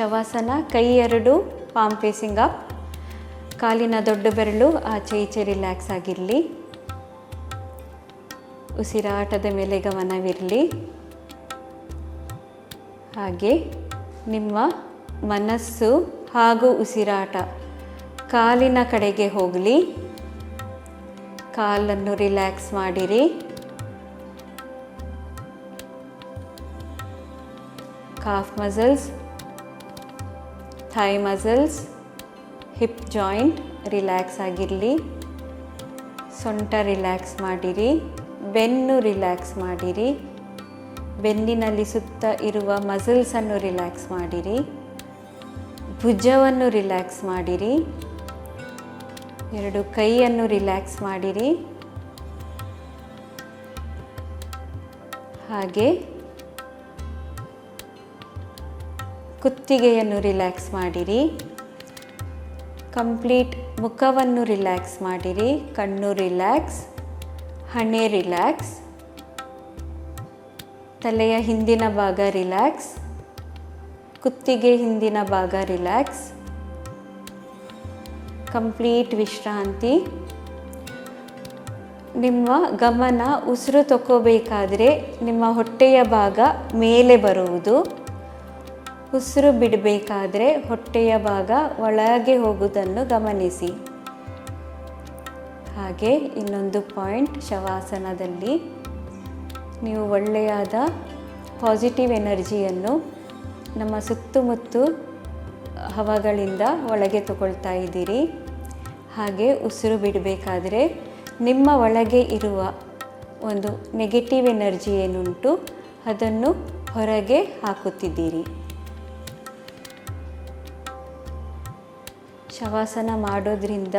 ಶವಾಸನ, ಕೈ ಎರಡು palm facing up ಕಾಲಿನ ದೊಡ್ಡ ಬೆರಳು, ಆಚೆ ಈಚೆ ರಿಲ್ಯಾಕ್ಸ್ ಆಗಿರಲಿ. ಉಸಿರಾಟದ ಮೇಲೆ ಗಮನವಿರಲಿ. ಹಾಗೆ ನಿಮ್ಮ ಮನಸ್ಸು ಹಾಗೂ ಉಸಿರಾಟ ಕಾಲಿನ ಕಡೆಗೆ ಹೋಗಲಿ. ಕಾಲನ್ನು ರಿಲ್ಯಾಕ್ಸ್ ಮಾಡಿರಿ. Calf muscles thigh muscles hip joint relax ಆಗಿರಲಿ. ಸೊಂಟ ರಿಲ್ಯಾಕ್ಸ್ ಮಾಡಿರಿ. ಬೆನ್ನು ರಿಲ್ಯಾಕ್ಸ್ ಮಾಡಿರಿ. ಬೆನ್ನಿನಲ್ಲಿ ಸುತ್ತ ಇರುವ ಮಸಲ್ಸನ್ನು ರಿಲ್ಯಾಕ್ಸ್ ಮಾಡಿರಿ. ಭುಜವನ್ನು ರಿಲ್ಯಾಕ್ಸ್ ಮಾಡಿರಿ. ಎರಡು ಕೈಯನ್ನು ರಿಲ್ಯಾಕ್ಸ್ ಮಾಡಿರಿ. ಹಾಗೆ ಕುತ್ತಿಗೆಯನ್ನು ರಿಲ್ಯಾಕ್ಸ್ ಮಾಡಿರಿ. ಕಂಪ್ಲೀಟ್ ಮುಖವನ್ನು ರಿಲ್ಯಾಕ್ಸ್ ಮಾಡಿರಿ. ಕಣ್ಣು ರಿಲ್ಯಾಕ್ಸ್ ಹಣೆ ರಿಲ್ಯಾಕ್ಸ್ ತಲೆಯ ಹಿಂದಿನ ಭಾಗ ರಿಲ್ಯಾಕ್ಸ್ ಕುತ್ತಿಗೆ ಹಿಂದಿನ ಭಾಗ ರಿಲ್ಯಾಕ್ಸ್ ಕಂಪ್ಲೀಟ್ ವಿಶ್ರಾಂತಿ. ನಿಮ್ಮ ಗಮನ ಉಸಿರು ತಗೋಬೇಕಾದ್ರೆ ನಿಮ್ಮ ಹೊಟ್ಟೆಯ ಭಾಗ ಮೇಲೆ ಬರುವುದು. ಉಸಿರು ಬಿಡಬೇಕಾದ್ರೆ ಹೊಟ್ಟೆಯ ಭಾಗ ಒಳಗೆ ಹೋಗುವುದನ್ನು ಗಮನಿಸಿ. ಹಾಗೆ ಇನ್ನೊಂದು ಪಾಯಿಂಟ್, ಶವಾಸನದಲ್ಲಿ ನೀವು ಒಳ್ಳೆಯಾದ ಪಾಸಿಟಿವ್ ಎನರ್ಜಿಯನ್ನು ನಮ್ಮ ಸುತ್ತಮುತ್ತ ಹವಗಳಿಂದ ಒಳಗೆ ತಗೊಳ್ತಾ ಇದ್ದೀರಿ. ಹಾಗೆ ಉಸಿರು ಬಿಡಬೇಕಾದ್ರೆ ನಿಮ್ಮ ಒಳಗೆ ಇರುವ ಒಂದು ನೆಗೆಟಿವ್ ಎನರ್ಜಿ ಏನುಂಟು ಅದನ್ನು ಹೊರಗೆ ಹಾಕುತ್ತಿದ್ದೀರಿ. ಶವಾಸನ ಮಾಡೋದ್ರಿಂದ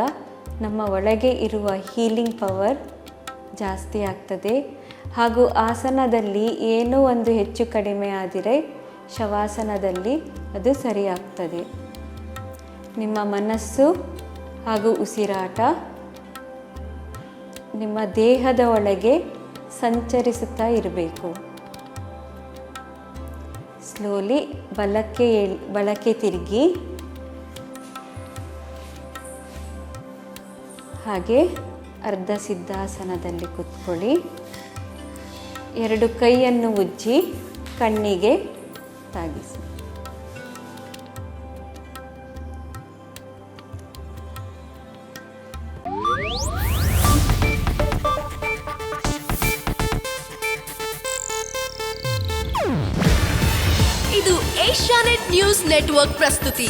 ನಮ್ಮ ಒಳಗೆ ಇರುವ ಹೀಲಿಂಗ್ ಪವರ್ ಜಾಸ್ತಿ ಆಗ್ತದೆ. ಹಾಗೂ ಆಸನದಲ್ಲಿ ಏನೋ ಒಂದು ಹೆಚ್ಚು ಕಡಿಮೆ ಆದರೆ ಶವಾಸನದಲ್ಲಿ ಅದು ಸರಿಯಾಗ್ತದೆ. ನಿಮ್ಮ ಮನಸ್ಸು ಹಾಗೂ ಉಸಿರಾಟ ನಿಮ್ಮ ದೇಹದ ಒಳಗೆ ಸಂಚರಿಸುತ್ತಾ ಇರಬೇಕು. ಸ್ಲೋಲಿ ಬಲಕ್ಕೆ ಬಲಕ್ಕೆ ತಿರುಗಿ. ಹಾಗೆ ಅರ್ಧ ಸಿದ್ಧಾಸನದಲ್ಲಿ ಕೂತ್ಕೊಳ್ಳಿ. ಎರಡು ಕೈಯನ್ನು ಉಜ್ಜಿ ಕಣ್ಣಿಗೆ ತಾಗಿಸಿ. ಇದು ಏಷ್ಯಾನೆಟ್ ನ್ಯೂಸ್ ನೆಟ್ವರ್ಕ್ ಪ್ರಸ್ತುತಿ.